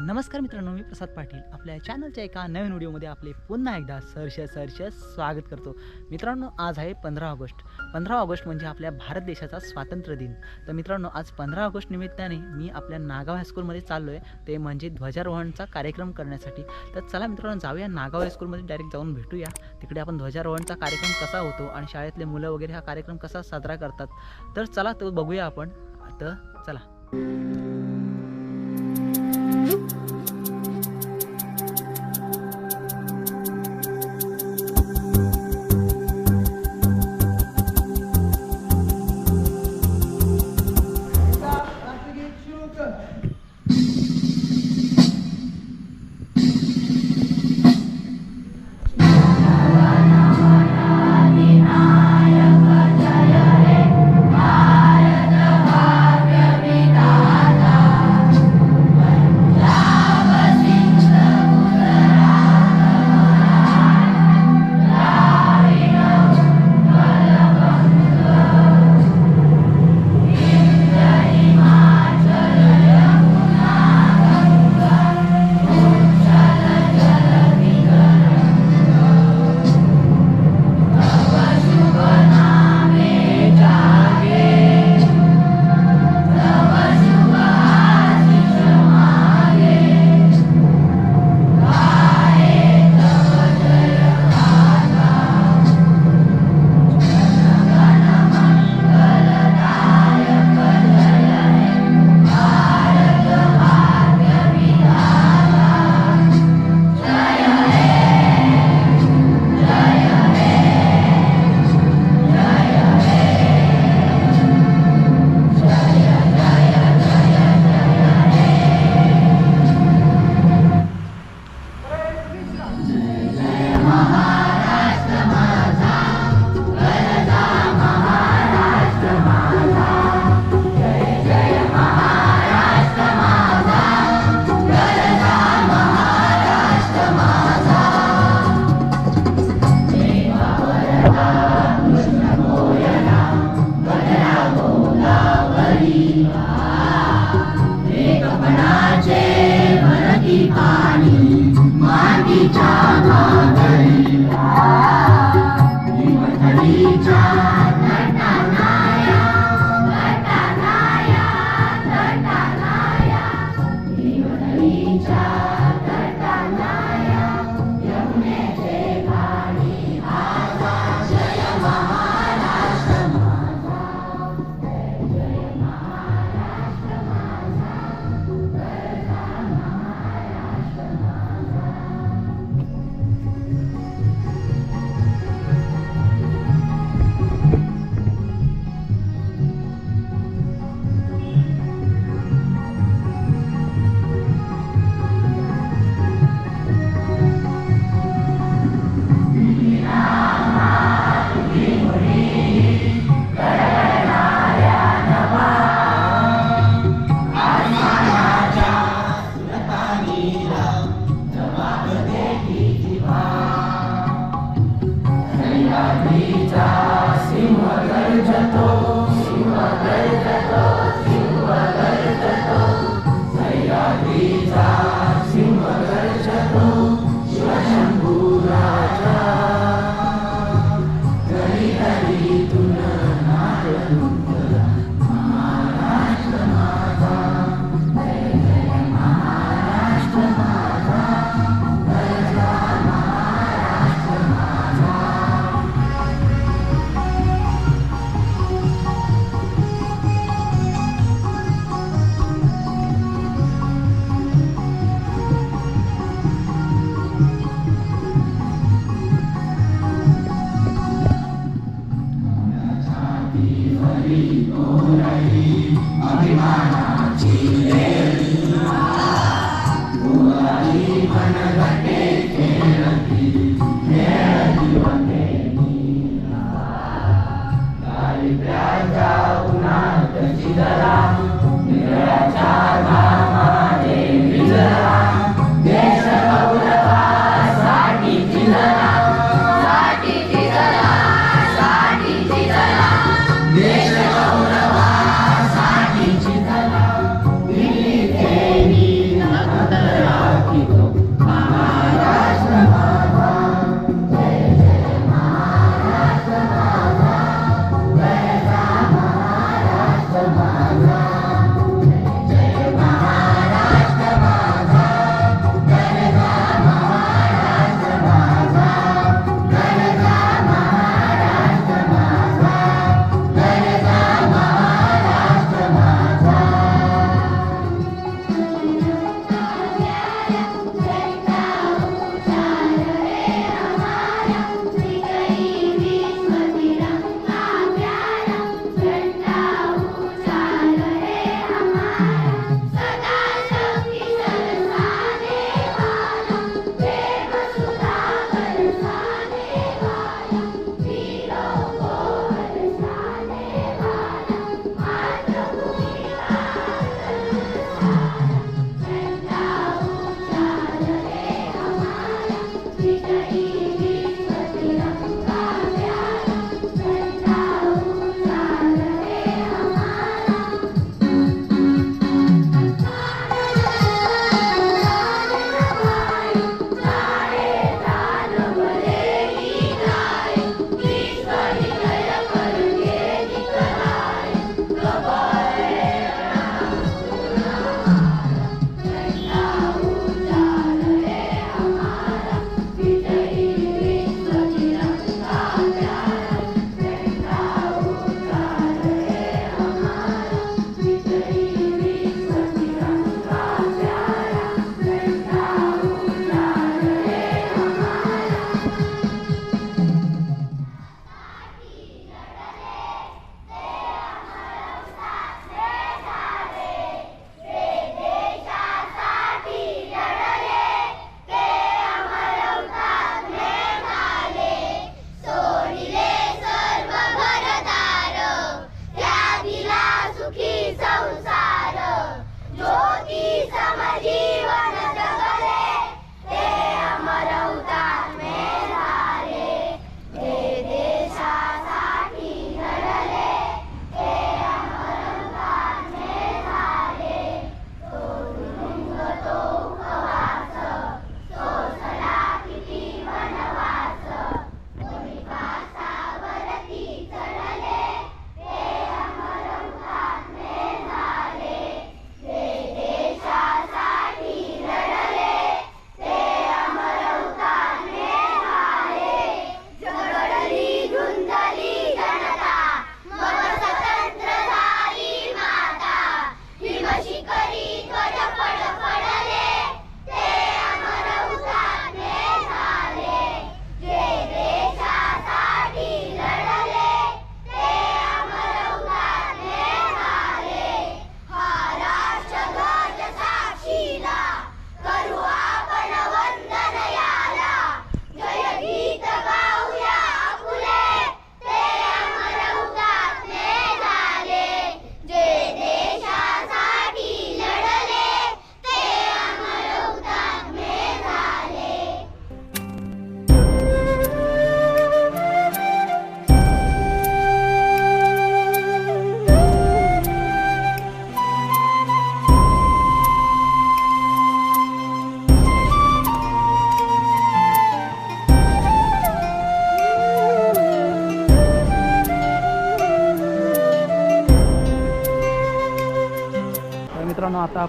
नमस्कार मित्रांनो मी प्रसाद पाटील. आपल्या चॅनलच्या एका नवीन व्हिडिओमध्ये आपले पुन्हा एकदा सरश सरश स्वागत करतो. मित्रांनो आज आहे पंधरा ऑगस्ट. पंधरा ऑगस्ट म्हणजे आपल्या भारत देशाचा स्वातंत्र्य दिन. तर मित्रांनो आज पंधरा ऑगस्ट निमित्ताने मी आपल्या नागाव हायस्कूलमध्ये चाललो आहे ते म्हणजे ध्वजारोहणचा कार्यक्रम करण्यासाठी. तर चला मित्रांनो जाऊया नागाव हायस्कूलमध्ये डायरेक्ट जाऊन भेटूया. तिकडे आपण ध्वजारोहणचा कार्यक्रम कसा होतो आणि शाळेतले मुलं वगैरे हा कार्यक्रम कसा साजरा करतात. तर चला तो बघूया आपण. तर चला. hmm 와. like me.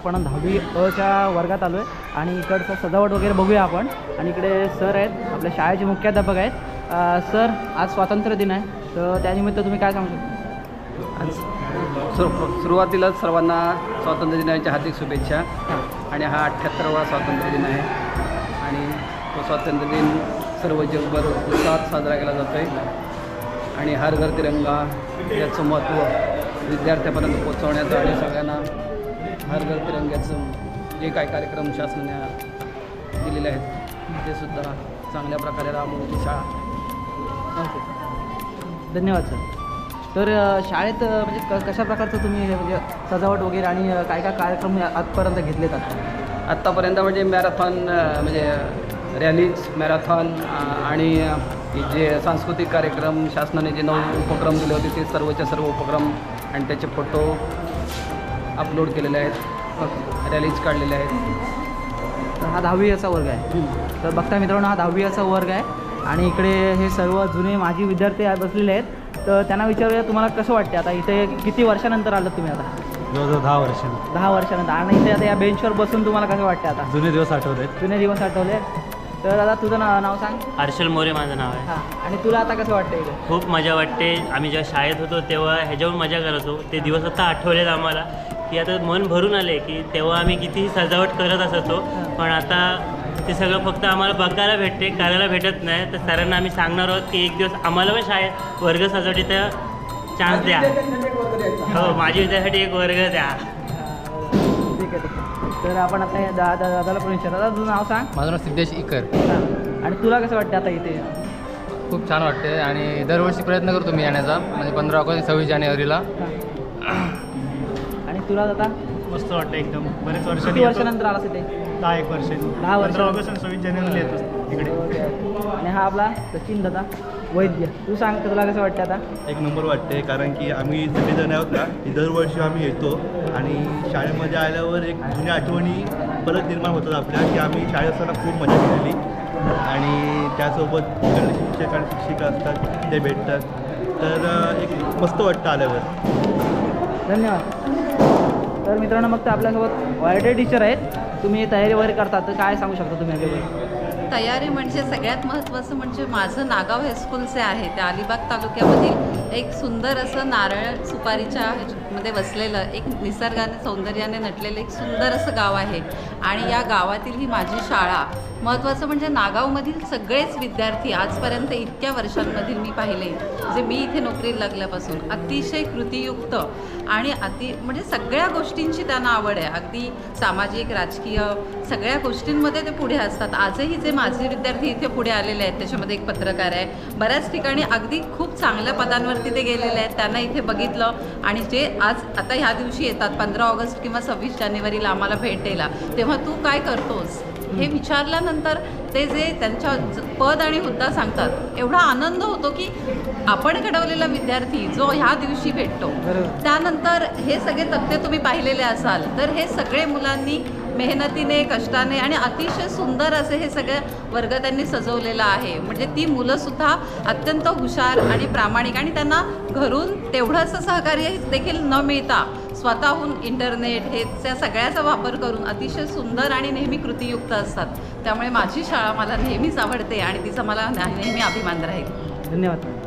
आपण दहावी अच्या वर्गात आलो आहे आणि इकडचं सजावट वगैरे बघूया आपण. आणि इकडे सर आहेत आपल्या शाळेचे मुख्याध्यापक आहेत. सर आज स्वातंत्र्य दिन आहे. तर त्यानिमित्त तुम्ही काय सांगू शकता? आज सुर सुरुवातीलाच सर्वांना स्वातंत्र्य दिनाच्या हार्दिक शुभेच्छा. आणि हा अठ्ठ्याहत्तरावा स्वातंत्र्य दिन आहे. आणि तो स्वातंत्र्य दिन सर्व जगभर उत्साहात साजरा केला जातो आहे आणि हर घर तिरंगा याचं महत्त्व विद्यार्थ्यापर्यंत पोचवण्याचं आणि सगळ्यांना हर घर तिरंग्याचं जे काय कार्यक्रम शासनाने दिलेले आहेत ते सुद्धा चांगल्या प्रकारे राबवण्याची शाळा. ओके धन्यवाद सर तर शाळेत म्हणजे क कशा प्रकारचं तुम्ही हे म्हणजे सजावट वगैरे आणि काय काय कार्यक्रम आजपर्यंत घेतलेत आता? आत्तापर्यंत म्हणजे मॅरेथॉन म्हणजे रॅलीज मॅरेथॉन आणि जे सांस्कृतिक कार्यक्रम शासनाने जे नऊ उपक्रम दिले होते ते सर्वच्या सर्व उपक्रम आणि त्याचे फोटो अपलोड केलेले आहेत. रॅलीज काढलेल्या आहेत. तर हा दहावी याचा वर्ग आहे. तर बघता मित्रांनो हा दहावी याचा वर्ग आहे. आणि इकडे हे सर्व जुने माजी विद्यार्थी बसलेले आहेत. तर त्यांना विचारूया तुम्हाला कसं वाटते आता इथे किती वर्षानंतर आलं तुम्ही आता? जवळजवळ दहा वर्ष दहा वर्षानंतर. आणि इथे आता या बेंचवर बसून तुम्हाला कसं वाटते आता? जुने दिवस आहेत. जुने दिवस आठवले तर आता तुझं नाव नाव सांग. हर्षल मोरे माझं नाव आहे. हां. आणि तुला आता कसं वाटतं इथे खूप मजा वाटते. आम्ही जेव्हा शाळेत होतो तेव्हा ह्याच्यावर मजा करत होतो. ते दिवस आता आठवलेत आम्हाला. की आता मन भरून आले की तेव्हा आम्ही कितीही सजावट करत असतो पण आता ते सगळं फक्त आम्हाला बघायला भेटते करायला भेटत नाही. तर सरांना आम्ही सांगणार आहोत की एक दिवस आम्हाला पण शाळेत वर्ग सजावटीचा चान्स द्या. हो माझ्या विद्यार्थ्यासाठी एक वर्ग द्या. ठीक आहे तर आपण आता या दा दा- दादाला पण विचार दादा तुझं नाव सांग. माझं नाव सिद्धेश इकर. आणि तुला कसं वाटतं आता इथे? खूप छान वाटते आणि दरवर्षी प्रयत्न करतो मी येण्याचा. म्हणजे पंधरा ऑगस्ट सव्वीस जानेवारीला. तुला आता? मस्त वाटतं एकदम. बरेच वर्ष किती वर्षानंतर आलास इथे? दहा एक वर्ष. दहा वर्ष. ऑगस्ट सव्वीस जानेवारीला येतो. इकडे. आणि हा आपला सचिन दादा वैद्य. तू सांग तुला कसं वाटतं आता? एक नंबर वाटते कारण की आम्ही सगळेजण आहोत ना की दरवर्षी आम्ही येतो. आणि शाळेमध्ये आल्यावर एक जुन्या आठवणी परत निर्माण होतात आपल्या की आम्ही शाळेत असताना खूप मजा केलेली. आणि त्यासोबत शिक्षक आणि शिक्षिका असतात ते भेटतात. तर एक मस्त वाटतं आल्यावर. धन्यवाद. तर मित्रांनो मग तर आपल्यासोबत वायडे टीचर आहेत. तुम्ही तयारी वगैरे करता तर काय सांगू शकता तुम्ही तयारी म्हणजे सगळ्यात महत्त्वाचं म्हणजे माझं नागाव हायस्कूलचे आहे त्या अलिबाग तालुक्यामधील एक सुंदर असं नारळ सुपारीच्या ह्याच्यामध्ये वसलेलं एक निसर्गाने सौंदर्याने नटलेलं एक सुंदर असं गाव आहे. आणि या गावातील ही माझी शाळा महत्त्वाचं म्हणजे नागावमधील सगळेच विद्यार्थी आजपर्यंत इतक्या वर्षांमधील मी पाहिले जे मी इथे नोकरीला लागल्यापासून अतिशय कृतीयुक्त आणि अति म्हणजे सगळ्या गोष्टींची त्यांना आवड आहे. अगदी सामाजिक राजकीय सगळ्या गोष्टींमध्ये ते पुढे असतात. आजही जे माझे विद्यार्थी इथे पुढे आलेले आहेत त्याच्यामध्ये एक पत्रकार आहे. बऱ्याच ठिकाणी अगदी खूप चांगल्या पदांवरती ते गेलेले आहेत. त्यांना इथे बघितलं आणि जे आज आता ह्या दिवशी येतात पंधरा ऑगस्ट किंवा सव्वीस जानेवारीला आम्हाला भेट द्यायला तेव्हा तू काय करतोस? हे विचारल्यानंतर ते जे त्यांच्या पद आणि हुद्दा सांगतात एवढा आनंद होतो की आपण घडवलेला विद्यार्थी जो ह्या दिवशी भेटतो. त्यानंतर हे सगळे तथ्य तुम्ही पाहिलेले असाल तर हे सगळे मुलांनी मेहनतीने कष्टाने आणि अतिशय सुंदर असे हे सगळे वर्ग त्यांनी सजवलेला आहे म्हणजे ती मुलंसुद्धा अत्यंत हुशार आणि प्रामाणिक आणि त्यांना घरून तेवढंसं सहकार्य देखील न मिळता स्वतःहून इंटरनेट हे त्या सगळ्याचा वापर करून अतिशय सुंदर आणि नेहमी कृतीयुक्त असतात. त्यामुळे माझी शाळा मला नेहमीच आवडते आणि तिचा मला नेहमी अभिमान राहील. धन्यवाद.